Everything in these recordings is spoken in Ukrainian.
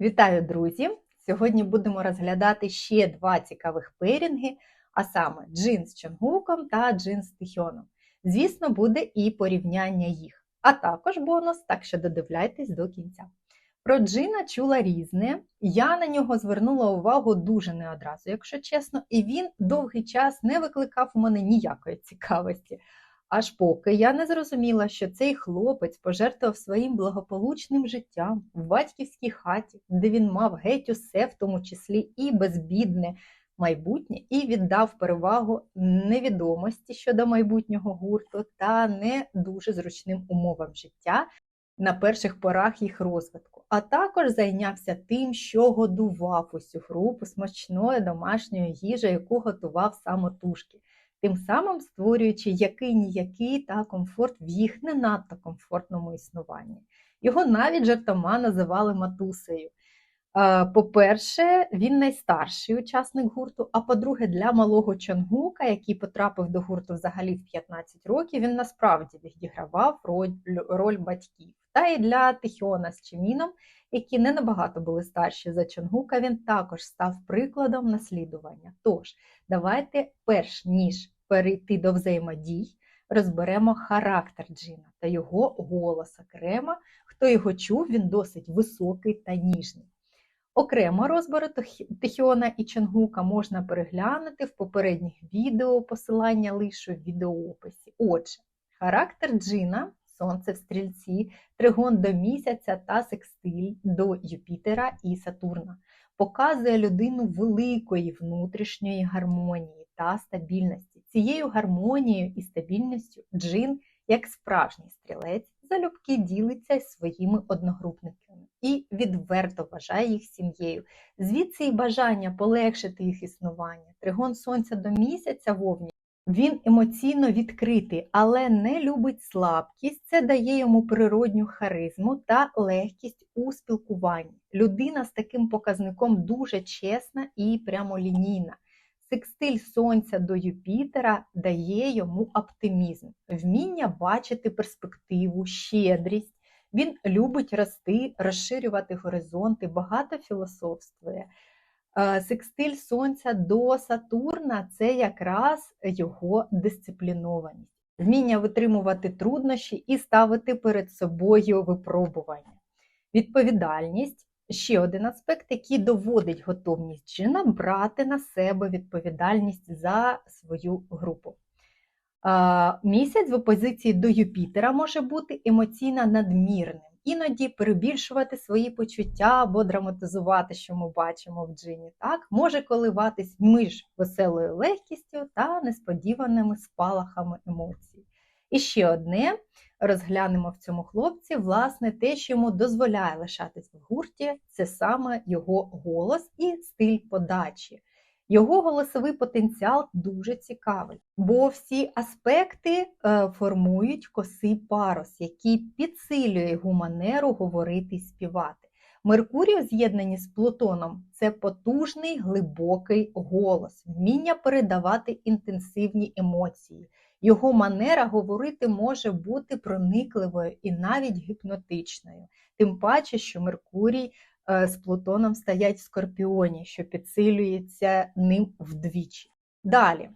Вітаю, друзі! Сьогодні будемо розглядати ще два цікавих пейрінги, а саме джин з Чонгуком та джин з Тихьоном. Звісно, буде і порівняння їх, а також бонус, так що додивляйтесь до кінця. Про джина чула різне. Я на нього звернула увагу дуже не одразу, якщо чесно, і він довгий час не викликав у мене ніякої цікавості. Аж поки я не зрозуміла, що цей хлопець пожертвував своїм благополучним життям в батьківській хаті, де він мав геть усе, в тому числі і безбідне майбутнє, і віддав перевагу невідомості щодо майбутнього гурту та не дуже зручним умовам життя на перших порах їх розвитку. А також зайнявся тим, що годував усю групу смачною домашньою їжею, яку готував самотужки тим самим створюючи який ніякий та комфорт в їх не надто комфортному існуванні. Його навіть жартома називали матусею. По-перше, він найстарший учасник гурту. А по-друге, для малого Чонгука, який потрапив до гурту взагалі в 15 років, він насправді відігравав роль, роль батьків. Та і для Тихіона з Чиміном, які не набагато були старші за Чонгука, він також став прикладом наслідування. Тож, давайте, перш ніж перейти до взаємодій, розберемо характер Джина та його голос окремо. Хто його чув, він досить високий та ніжний. Окремо розбори Тихіона і Чонгука можна переглянути в попередніх відео, посилання лише в відеоописі. Отже, характер Джина Сонце в стрільці, тригон до місяця та секстиль до Юпітера і Сатурна. Показує людину великої внутрішньої гармонії та стабільності. Цією гармонією і стабільністю джин, як справжній стрілець, залюбки ділиться своїми одногрупниками і відверто вважає їх сім'єю. Звідси і бажання полегшити їх існування. Тригон сонця до місяця вовні він емоційно відкритий, але не любить слабкість. Це дає йому природню харизму та легкість у спілкуванні. Людина з таким показником дуже чесна і прямолінійна. Секстиль Сонця до Юпітера дає йому оптимізм, вміння бачити перспективу, щедрість. Він любить рости, розширювати горизонти, багато філософствує. Е, секстиль Сонця до Сатурна це якраз його дисциплінованість, вміння витримувати труднощі і ставити перед собою випробування. Відповідальність ще один аспект, який доводить готовність жінка брати на себе відповідальність за свою групу. Е, місяць в опозиції до Юпітера може бути емоційно надмірним іноді перебільшувати свої почуття або драматизувати, що ми бачимо в джині, так може коливатись між веселою легкістю та несподіваними спалахами емоцій. І ще одне розглянемо в цьому хлопці, власне, те, що йому дозволяє лишатись в гурті, це саме його голос і стиль подачі. Його голосовий потенціал дуже цікавий, бо всі аспекти е, формують косий парус, який підсилює його манеру говорити і співати. Меркурій, в з'єднанні з Плутоном, це потужний глибокий голос, вміння передавати інтенсивні емоції. Його манера говорити може бути проникливою і навіть гіпнотичною. Тим паче, що Меркурій з Плутоном стоять в Скорпіоні, що підсилюється ним вдвічі. Далі.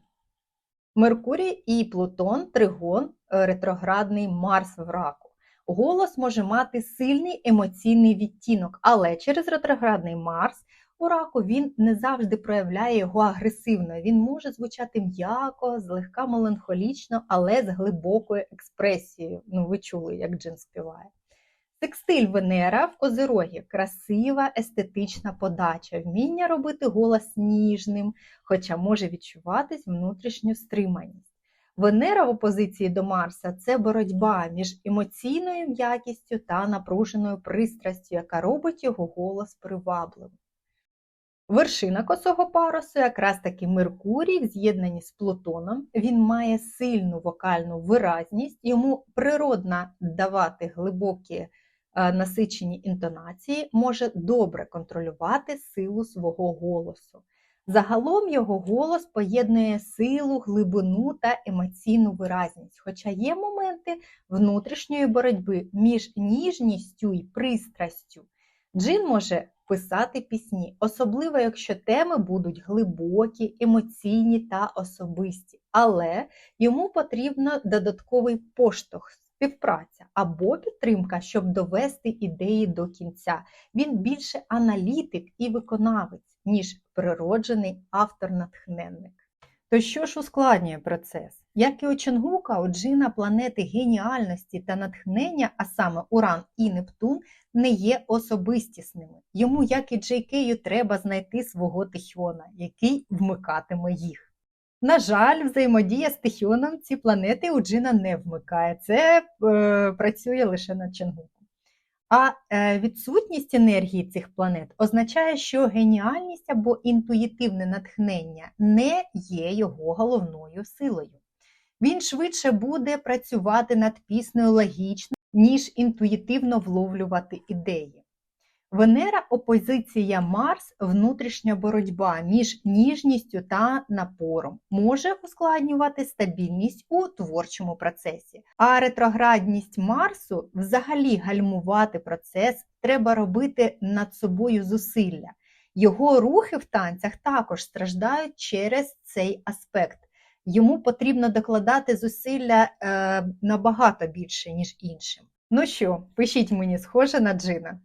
Меркурій і Плутон, тригон, е, ретроградний Марс в раку. Голос може мати сильний емоційний відтінок, але через ретроградний Марс у раку він не завжди проявляє його агресивно. Він може звучати м'яко, злегка меланхолічно, але з глибокою експресією. Ну, ви чули, як Джин співає. Текстиль Венера в Козирогі красива естетична подача, вміння робити голос ніжним, хоча може відчуватись внутрішню стриманість. Венера в опозиції до Марса це боротьба між емоційною м'якістю та напруженою пристрастю, яка робить його голос привабливим. Вершина косого парусу, якраз таки Меркурій, в з'єднанні з Плутоном, він має сильну вокальну виразність, йому природно давати глибокі насичені інтонації, може добре контролювати силу свого голосу. Загалом його голос поєднує силу, глибину та емоційну виразність, хоча є моменти внутрішньої боротьби між ніжністю і пристрастю. Джин може писати пісні, особливо якщо теми будуть глибокі, емоційні та особисті. Але йому потрібно додатковий поштовх, співпраця або підтримка, щоб довести ідеї до кінця. Він більше аналітик і виконавець, ніж природжений автор-натхненник. То що ж ускладнює процес? Як і у Чонгука, у Джина планети геніальності та натхнення, а саме Уран і Нептун, не є особистісними. Йому, як і Джейкею, треба знайти свого Тихіона, який вмикатиме їх. На жаль, взаємодія з Тихіоном ці планети у Джина не вмикає. Це е, працює лише на Чонгуку. А е, відсутність енергії цих планет означає, що геніальність або інтуїтивне натхнення не є його головною силою. Він швидше буде працювати над піснею логічно, ніж інтуїтивно вловлювати ідеї. Венера опозиція Марс внутрішня боротьба між ніжністю та напором може ускладнювати стабільність у творчому процесі. А ретроградність Марсу взагалі гальмувати процес треба робити над собою зусилля. Його рухи в танцях також страждають через цей аспект. Йому потрібно докладати зусилля е, набагато більше, ніж іншим. Ну що, пишіть мені, схоже на Джина.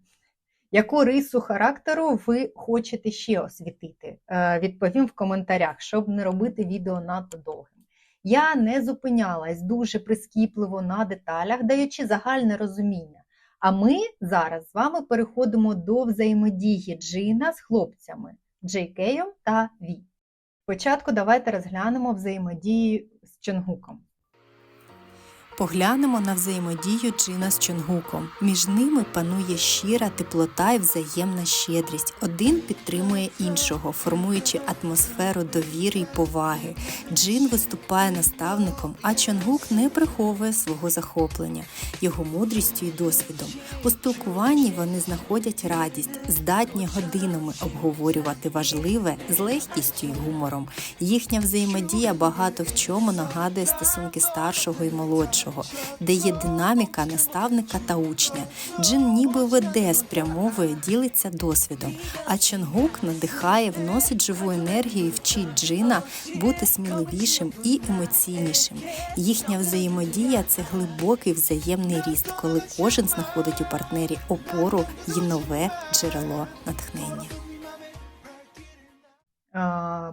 Яку рису характеру ви хочете ще освітити? Е, відповім в коментарях, щоб не робити відео надто довгим. Я не зупинялась дуже прискіпливо на деталях, даючи загальне розуміння. А ми зараз з вами переходимо до взаємодії Джина з хлопцями Джейкеєм та Ві. Спочатку давайте розглянемо взаємодію з Чонгуком. Поглянемо на взаємодію Джина з Чонгуком. Між ними панує щира теплота і взаємна щедрість. Один підтримує іншого, формуючи атмосферу довіри й поваги. Джин виступає наставником, а Чонгук не приховує свого захоплення, його мудрістю і досвідом. У спілкуванні вони знаходять радість, здатні годинами обговорювати важливе з легкістю й гумором. Їхня взаємодія багато в чому нагадує стосунки старшого і молодшого де є динаміка наставника та учня. Джин ніби веде, спрямовує, ділиться досвідом, а Чонгук надихає, вносить живу енергію і вчить Джина бути сміливішим і емоційнішим. Їхня взаємодія це глибокий взаємний ріст, коли кожен знаходить у партнері опору і нове джерело натхнення.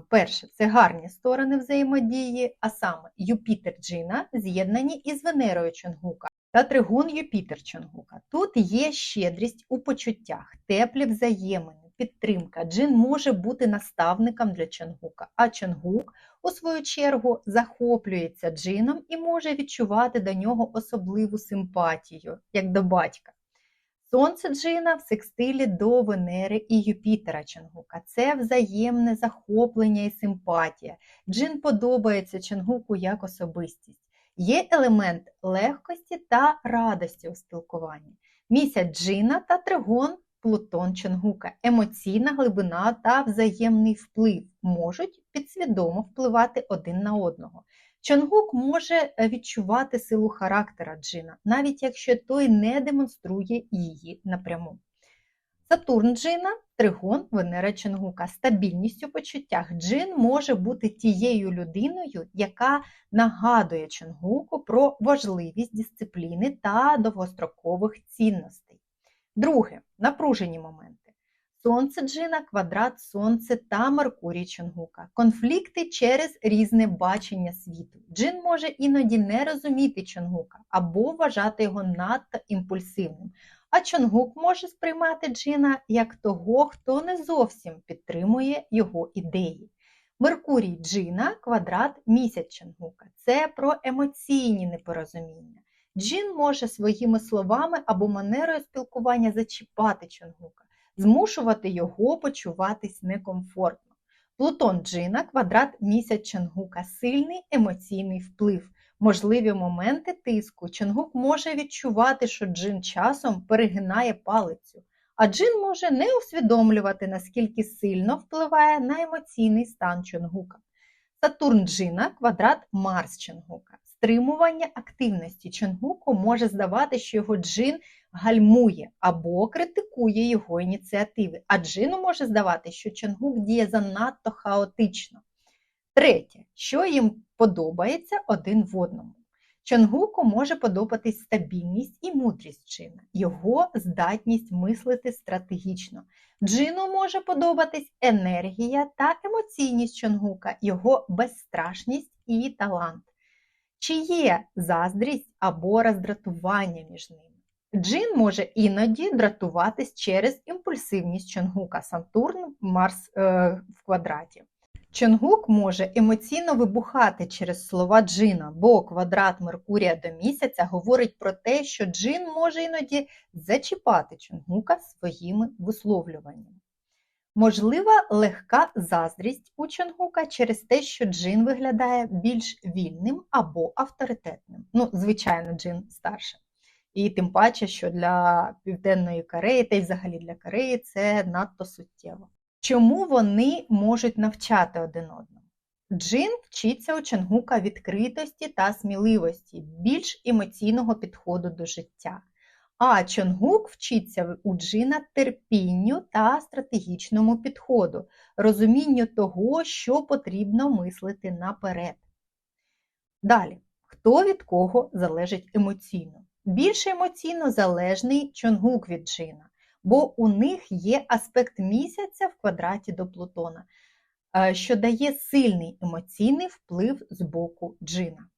Перше, це гарні сторони взаємодії, а саме Юпітер Джина з'єднані із Венерою Чонгука та тригун Юпітер Чонгука. Тут є щедрість у почуттях, теплі взаємини, підтримка. Джин може бути наставником для Чонгука, а Чонгук, у свою чергу, захоплюється джином і може відчувати до нього особливу симпатію, як до батька. Сонце Джина в секстилі до Венери і Юпітера Чонгука. Це взаємне захоплення і симпатія. Джин подобається Чонгуку як особистість. Є елемент легкості та радості у спілкуванні. Місяць Джина та тригон Плутон Чонгука. Емоційна глибина та взаємний вплив можуть підсвідомо впливати один на одного. Чонгук може е, відчувати силу характера Джина, навіть якщо той не демонструє її напряму. Сатурн Джина, тригон Венера Чонгука. Стабільність у почуттях Джин може бути тією людиною, яка нагадує Чонгуку про важливість дисципліни та довгострокових цінностей. Друге напружені моменти. Сонце Джина, квадрат Сонце та Меркурій Чонгука. Конфлікти через різне бачення світу. Джин може іноді не розуміти Чонгука або вважати його надто імпульсивним. А Чонгук може сприймати Джина як того, хто не зовсім підтримує його ідеї. Меркурій Джина, квадрат місяць Чонгука. Це про емоційні непорозуміння. Джин може своїми словами або манерою спілкування зачіпати Чонгука змушувати його почуватись некомфортно. Плутон Джина, квадрат місяць Чонгука, сильний емоційний вплив, можливі моменти тиску. Чонгук може відчувати, що джин часом перегинає палицю, а джин може не усвідомлювати, наскільки сильно впливає на емоційний стан Чонгука. Сатурн Джина, квадрат Марс Чонгука. Стримування активності Чонгуку може здавати, що його джин гальмує або критикує його ініціативи, а джину може здавати, що Чонгук діє занадто хаотично. Третє, що їм подобається один в одному. Чонгуку може подобатись стабільність і мудрість Джина, його здатність мислити стратегічно. Джину може подобатись енергія та емоційність Чонгука, його безстрашність і талант. Чи є заздрість або роздратування між ними? Джин може іноді дратуватись через імпульсивність Чонгука Сатурн Марс е, в квадраті. Чонгук може емоційно вибухати через слова Джина, бо квадрат Меркурія до місяця говорить про те, що Джин може іноді зачіпати Чонгука своїми висловлюваннями. Можлива легка заздрість у Чонгука через те, що Джин виглядає більш вільним або авторитетним. Ну, звичайно, Джин старше. І тим паче, що для Південної Кореї, та й взагалі для Кореї, це надто суттєво. Чому вони можуть навчати один одного? Джин вчиться у Чонгука відкритості та сміливості, більш емоційного підходу до життя. А Чонгук вчиться у Джина терпінню та стратегічному підходу, розумінню того, що потрібно мислити наперед. Далі, хто від кого залежить емоційно? Більш емоційно залежний Чонгук від Джина, бо у них є аспект місяця в квадраті до Плутона, е, що дає сильний емоційний вплив з боку Джина.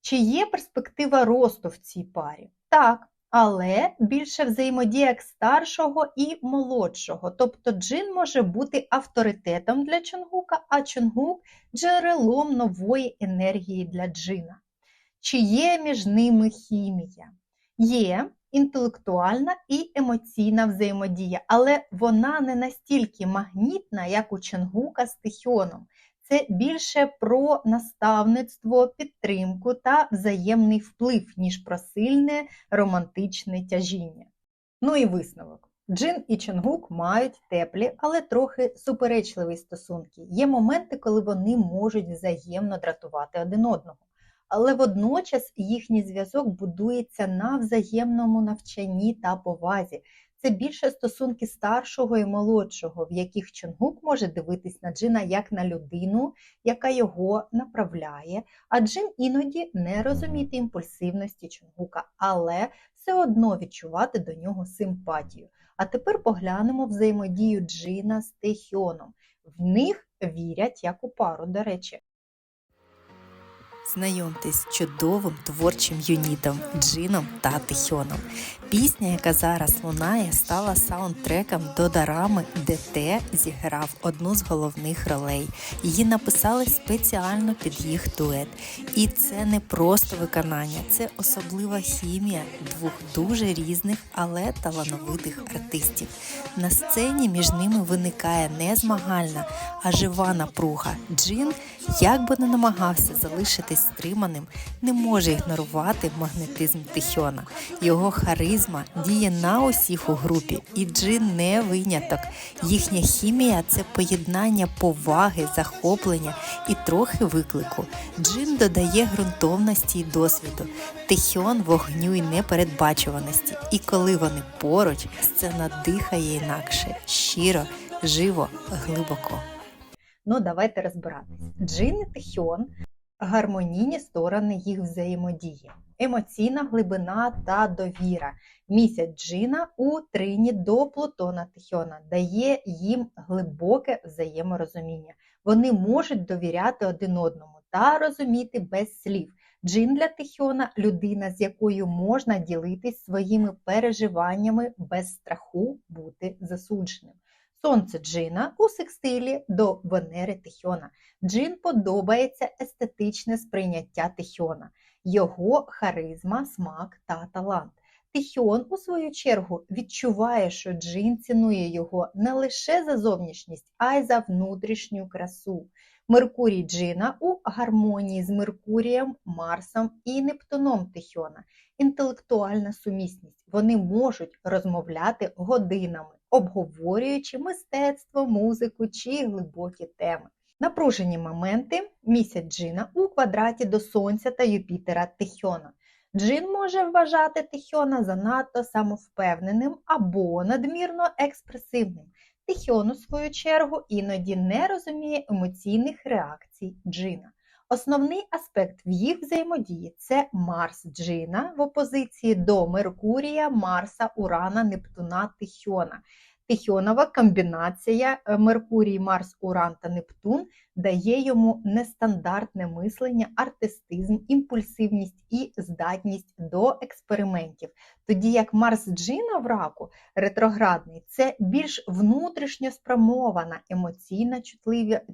Чи є перспектива росту в цій парі? Так, але більше взаємодія старшого і молодшого. Тобто Джин може бути авторитетом для Чонгука, а Чонгук джерелом нової енергії для Джина. Чи є між ними хімія? Є інтелектуальна і емоційна взаємодія, але вона не настільки магнітна, як у Чонгука з Тихьоном. Це більше про наставництво, підтримку та взаємний вплив, ніж про сильне романтичне тяжіння. Ну і висновок. Джин і Чонгук мають теплі, але трохи суперечливі стосунки. Є моменти, коли вони можуть взаємно дратувати один одного. Але водночас їхній зв'язок будується на взаємному навчанні та повазі. Це більше стосунки старшого і молодшого, в яких Чонгук може дивитись на Джина як на людину, яка його направляє, а Джин іноді не розуміти імпульсивності Чонгука, але все одно відчувати до нього симпатію. А тепер поглянемо взаємодію Джина з Техіоном. В них вірять як у пару, до речі. Знайомтесь з чудовим творчим юнітом Джином та Тихьоном. Пісня, яка зараз лунає, стала саундтреком до дарами, де Те зіграв одну з головних ролей. Її написали спеціально під їх дует. І це не просто виконання, це особлива хімія двох дуже різних, але талановитих артистів. На сцені між ними виникає не змагальна, а жива напруга. Джин, як би не намагався залишитись стриманим, не може ігнорувати магнетизм Тихьона. Його харизма діє на усіх у групі, і Джин не виняток. Їхня хімія це поєднання поваги, захоплення і трохи виклику. Джин додає ґрунтовності і досвіду, Тихьон вогню і непередбачуваності. І коли вони поруч, сцена дихає інакше, щиро, живо, глибоко. Ну, давайте розбиратись. Джин і Тихьон гармонійні сторони їх взаємодії, емоційна глибина та довіра. Місяць Джина у трині до Плутона Тихьона дає їм глибоке взаєморозуміння. Вони можуть довіряти один одному та розуміти без слів. Джин для Тихьона людина, з якою можна ділитись своїми переживаннями без страху бути засудженим. Сонце Джина у секстилі до Венери Тихьона. Джин подобається естетичне сприйняття Тихьона, його харизма, смак та талант. Тихьон, у свою чергу, відчуває, що Джин цінує його не лише за зовнішність, а й за внутрішню красу. Меркурій Джина у гармонії з Меркурієм, Марсом і Нептуном Тихьона. Інтелектуальна сумісність. Вони можуть розмовляти годинами, обговорюючи мистецтво, музику чи глибокі теми. Напружені моменти місяць Джина у квадраті до Сонця та Юпітера Тихіона. Джин може вважати Тихіона занадто самовпевненим або надмірно експресивним. Тихіон, у свою чергу, іноді не розуміє емоційних реакцій Джина. Основний аспект в їх взаємодії це Марс Джина в опозиції до Меркурія, Марса, Урана, Нептуна, Тихіона. Тихіонова комбінація е, Меркурій, Марс, Уран та Нептун дає йому нестандартне мислення, артистизм, імпульсивність і здатність до експериментів. Тоді як Марс Джина в раку ретроградний це більш внутрішньо спрямована, емоційна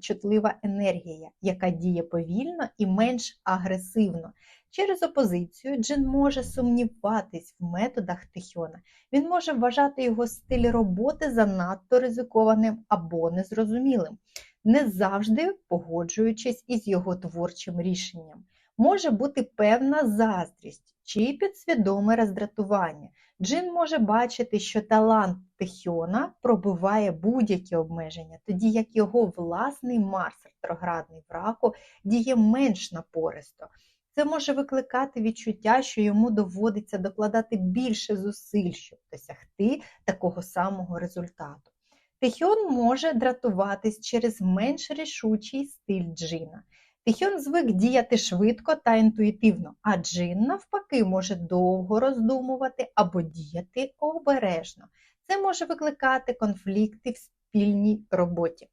чутлива енергія, яка діє повільно і менш агресивно. Через опозицію Джин може сумніватись в методах Тихіона. Він може вважати його стиль роботи занадто ризикованим або незрозумілим, не завжди погоджуючись із його творчим рішенням. Може бути певна заздрість чи підсвідоме роздратування. Джин може бачити, що талант Тихіона пробиває будь-які обмеження, тоді як його власний Марс ретроградний в раку діє менш напористо. Це може викликати відчуття, що йому доводиться докладати більше зусиль, щоб досягти такого самого результату. Тихіон може дратуватись через менш рішучий стиль джина. Тихіон звик діяти швидко та інтуїтивно, а джин, навпаки, може довго роздумувати або діяти обережно. Це може викликати конфлікти в спільній роботі.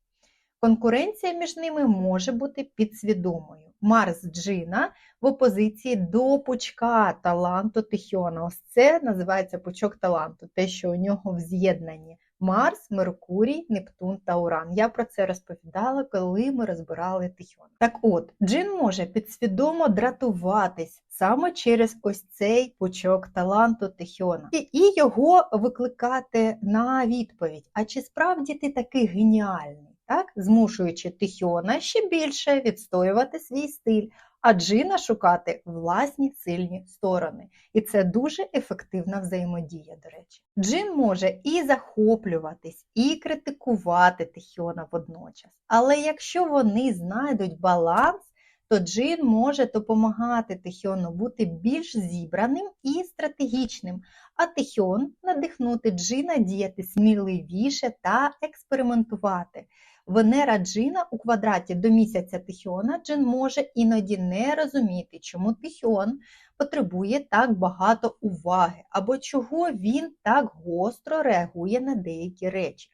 Конкуренція між ними може бути підсвідомою. Марс Джина в опозиції до пучка таланту Тихіона. Ось це називається пучок таланту, те, що у нього в з'єднанні Марс, Меркурій, Нептун та Уран. Я про це розповідала, коли ми розбирали Тихіон. Так от, Джин може підсвідомо дратуватись саме через ось цей пучок таланту Тихіона. І його викликати на відповідь: а чи справді ти такий геніальний? Так, змушуючи Тихіона ще більше відстоювати свій стиль, а Джина шукати власні сильні сторони. І це дуже ефективна взаємодія, до речі. Джин може і захоплюватись, і критикувати Тихіона водночас. Але якщо вони знайдуть баланс, то Джин може допомагати Тихіону бути більш зібраним і стратегічним, а Тихіон надихнути Джина діяти сміливіше та експериментувати. Венера Джина у квадраті до місяця Тихіона Джин може іноді не розуміти, чому Тихіон потребує так багато уваги, або чого він так гостро реагує на деякі речі,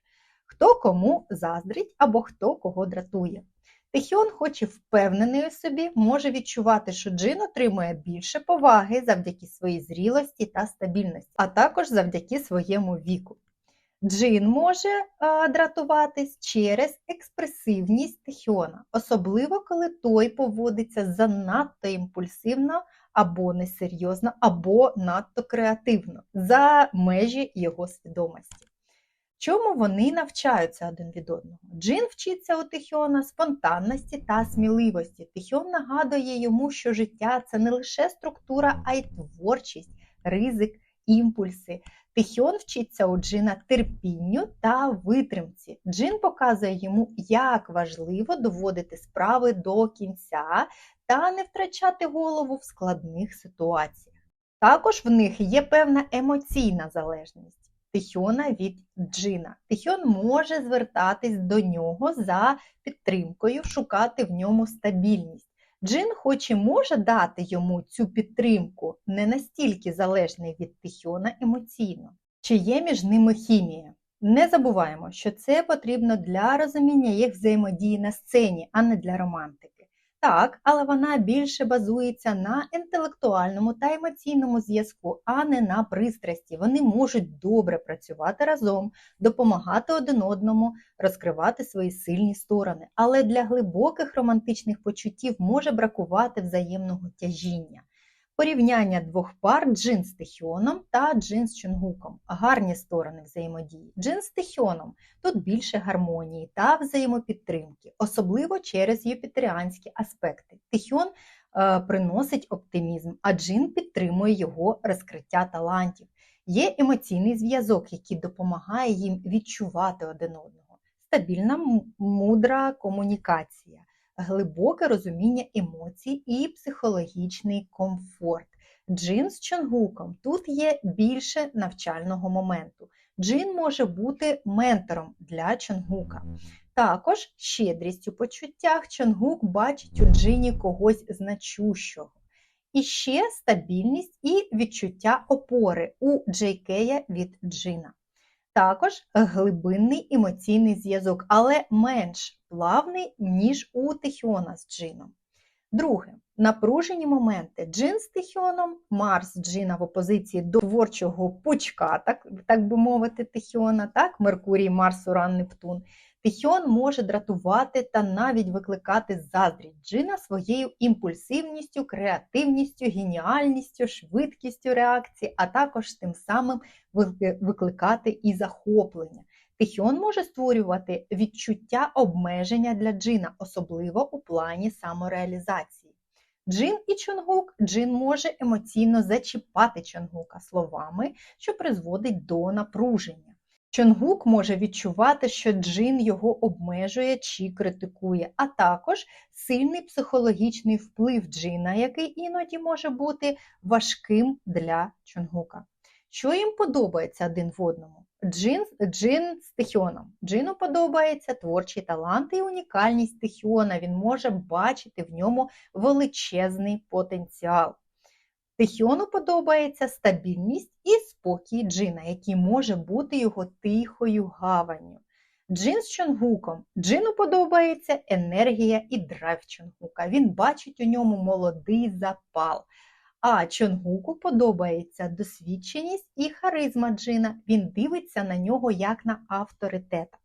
хто кому заздрить або хто кого дратує. Тихіон, хоч і впевнений у собі, може відчувати, що Джин отримує більше поваги завдяки своїй зрілості та стабільності, а також завдяки своєму віку. Джин може дратуватись через експресивність Тихіона, особливо коли той поводиться занадто імпульсивно або несерйозно, або надто креативно за межі його свідомості. Чому вони навчаються один від одного? Джин вчиться у Тихіона спонтанності та сміливості. Тихіон нагадує йому, що життя це не лише структура, а й творчість, ризик, імпульси. Тихіон вчиться у Джина терпінню та витримці. Джин показує йому, як важливо доводити справи до кінця та не втрачати голову в складних ситуаціях. Також в них є певна емоційна залежність Тихіона від Джина. Тихіон може звертатись до нього за підтримкою, шукати в ньому стабільність. Джин, хоч і може дати йому цю підтримку, не настільки залежний від Тихіона емоційно. Чи є між ними хімія? Не забуваємо, що це потрібно для розуміння їх взаємодії на сцені, а не для романтики. Так, але вона більше базується на інтелектуальному та емоційному зв'язку, а не на пристрасті. Вони можуть добре працювати разом, допомагати один одному, розкривати свої сильні сторони. Але для глибоких романтичних почуттів може бракувати взаємного тяжіння. Порівняння двох пар джин з Тихіоном та джин з Чунгуком. Гарні сторони взаємодії. Джин з Тихіоном тут більше гармонії та взаємопідтримки, особливо через юпітеріанські аспекти. Тихіон е, приносить оптимізм, а джин підтримує його розкриття талантів. Є емоційний зв'язок, який допомагає їм відчувати один одного. стабільна мудра комунікація, глибоке розуміння емоцій і психологічний комфорт. Джин з Чонгуком тут є більше навчального моменту. Джин може бути ментором для Чонгука. Також щедрість у почуттях Чонгук бачить у Джині когось значущого. І ще стабільність і відчуття опори у Джейкея від Джина. Також глибинний емоційний зв'язок, але менш плавний, ніж у Тихіона з Джином. Друге, напружені моменти. Джин з Тихіоном, Марс Джина в опозиції до творчого пучка, так, так би мовити, Тихіона, так, Меркурій, Марс, Уран, Нептун. Тихіон може дратувати та навіть викликати заздрість Джина своєю імпульсивністю, креативністю, геніальністю, швидкістю реакції, а також тим самим викликати і захоплення. Тихіон може створювати відчуття обмеження для Джина, особливо у плані самореалізації. Джин і Чонгук Джин може емоційно зачіпати Чонгука словами, що призводить до напруження. Чонгук може відчувати, що Джин його обмежує чи критикує, а також сильний психологічний вплив Джина, який іноді може бути важким для Чонгука. Що їм подобається один в одному? Джин, Джин з Тихіоном. Джину подобається творчий талант і унікальність Тихіона. Він може бачити в ньому величезний потенціал. Тихіону подобається стабільність і спокій Джина, який може бути його тихою гаванню. Джин з Чонгуком. Джину подобається енергія і драйв Чонгука. Він бачить у ньому молодий запал. А Чонгуку подобається досвідченість і харизма Джина. Він дивиться на нього як на авторитета.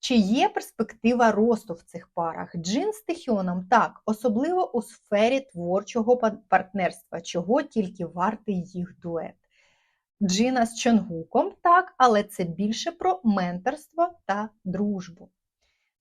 Чи є перспектива росту в цих парах? Джин з Тихіоном так, особливо у сфері творчого партнерства, чого тільки вартий їх дует. Джина з Чонгуком так, але це більше про менторство та дружбу.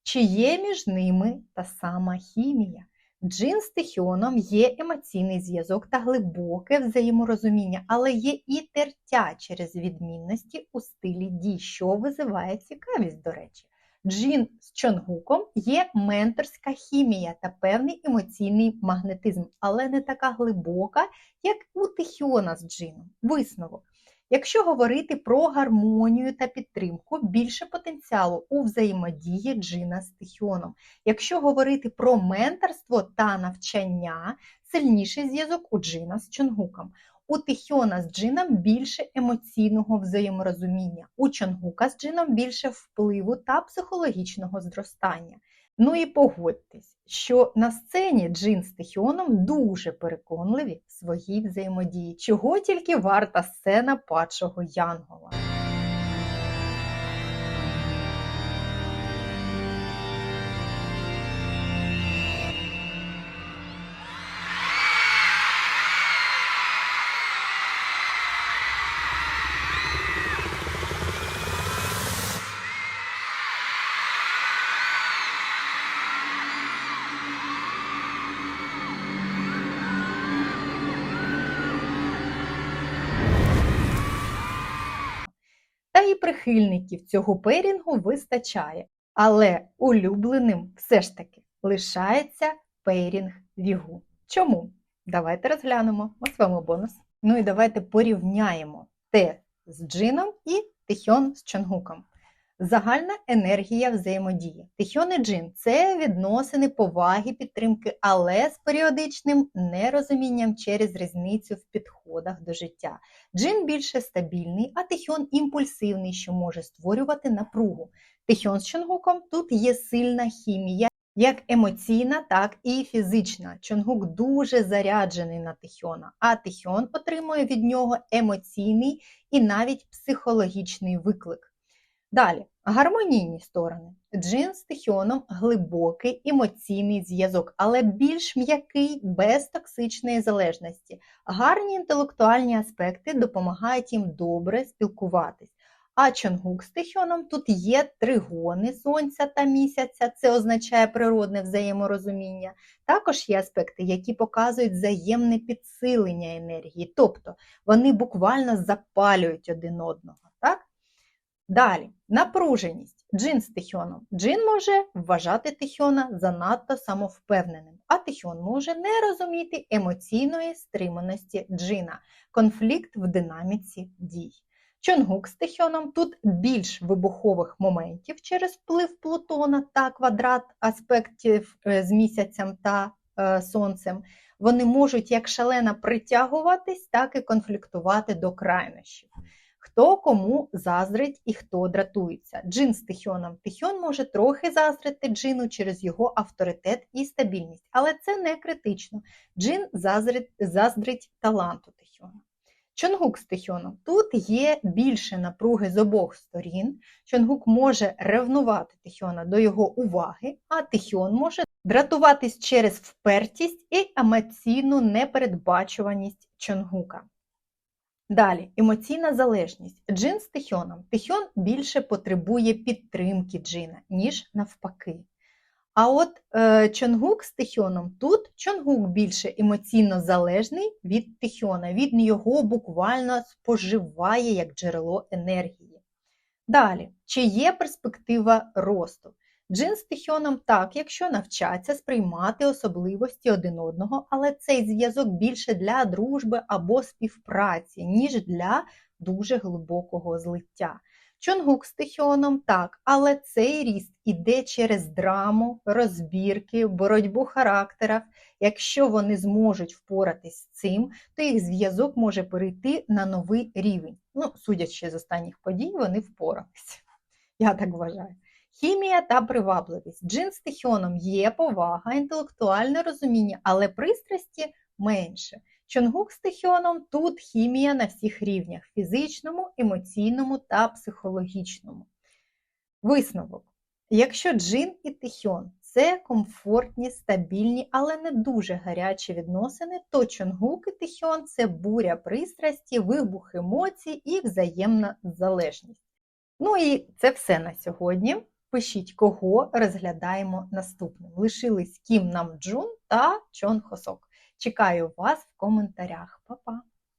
Чи є між ними та сама хімія? Джин з Тихіоном є емоційний зв'язок та глибоке взаєморозуміння, але є і тертя через відмінності у стилі дій, що визиває цікавість, до речі. Джин з Чонгуком є менторська хімія та певний емоційний магнетизм, але не така глибока, як у Тихіона з Джином. Висновок. Якщо говорити про гармонію та підтримку, більше потенціалу у взаємодії Джина з Тихіоном. Якщо говорити про менторство та навчання, сильніший зв'язок у Джина з Чонгуком. У Тихіона з Джином більше емоційного взаєморозуміння, у Чонгука з Джином більше впливу та психологічного зростання. Ну і погодьтесь, що на сцені Джин з Тихіоном дуже переконливі в своїй взаємодії, чого тільки варта сцена падшого Янгола. Прихильників цього пирінгу вистачає. Але улюбленим все ж таки лишається пейрінг Вігу. Чому? Давайте розглянемо. Ось вам бонус. Ну і давайте порівняємо те з Джином і Тихьон з Чонгуком. Загальна енергія взаємодії. Тихьон Джин це відносини поваги, підтримки, але з періодичним нерозумінням через різницю в підходах до життя. Джин більше стабільний, а Тихьон імпульсивний, що може створювати напругу. Тихьон з Чонгуком тут є сильна хімія, як емоційна, так і фізична. Чонгук дуже заряджений на Тихьона, а Тихьон отримує від нього емоційний і навіть психологічний виклик. Далі, гармонійні сторони. Джин з Тихіоном глибокий емоційний зв'язок, але більш м'який, без токсичної залежності. Гарні інтелектуальні аспекти допомагають їм добре спілкуватись. А Чонгук з Тихіоном тут є тригони сонця та місяця, це означає природне взаєморозуміння. Також є аспекти, які показують взаємне підсилення енергії, тобто вони буквально запалюють один одного. Далі, напруженість. Джин з Тихьоном. Джин може вважати Тихьона занадто самовпевненим, а Тихьон може не розуміти емоційної стриманості Джина, конфлікт в динаміці дій. Чонгук з Тихьоном тут більш вибухових моментів через вплив Плутона та квадрат аспектів е, з місяцем та е, сонцем. Вони можуть як шалено притягуватись, так і конфліктувати до крайнощів. Хто кому заздрить і хто дратується. Джин з Тихьоном. Тихьон може трохи заздрити Джину через його авторитет і стабільність, але це не критично. Джин заздрить, заздрить таланту Тихьона. Чонгук з Тихьоном. Тут є більше напруги з обох сторін. Чонгук може ревнувати Тихьона до його уваги, а Тихьон може дратуватись через впертість і емоційну непередбачуваність Чонгука. Далі, емоційна залежність. Джин з Тихьоном. Тихьон більше потребує підтримки Джина, ніж навпаки. А от е, Чонгук з Тихьоном тут Чонгук більше емоційно залежний від Тихьона. Він його буквально споживає як джерело енергії. Далі, чи є перспектива росту? Джин з Тихьоном так, якщо навчаться сприймати особливості один одного, але цей зв'язок більше для дружби або співпраці, ніж для дуже глибокого злиття. Чонгук з Тихьоном так, але цей ріст іде через драму, розбірки, боротьбу характерів. Якщо вони зможуть впоратись з цим, то їх зв'язок може перейти на новий рівень. Ну, судячи з останніх подій, вони впоралися. Я так вважаю. Хімія та привабливість. Джин з Тихьоном є повага, інтелектуальне розуміння, але пристрасті менше. Чонгук з Тихьоном тут хімія на всіх рівнях фізичному, емоційному та психологічному. Висновок. Якщо Джин і Тихьон це комфортні, стабільні, але не дуже гарячі відносини, то Чонгук і Тихьон це буря пристрасті, вибух емоцій і взаємна залежність. Ну і це все на сьогодні. Пишіть, кого розглядаємо наступним. Лишились Кім Нам Джун та Чон Хосок. Чекаю вас в коментарях. Па-па!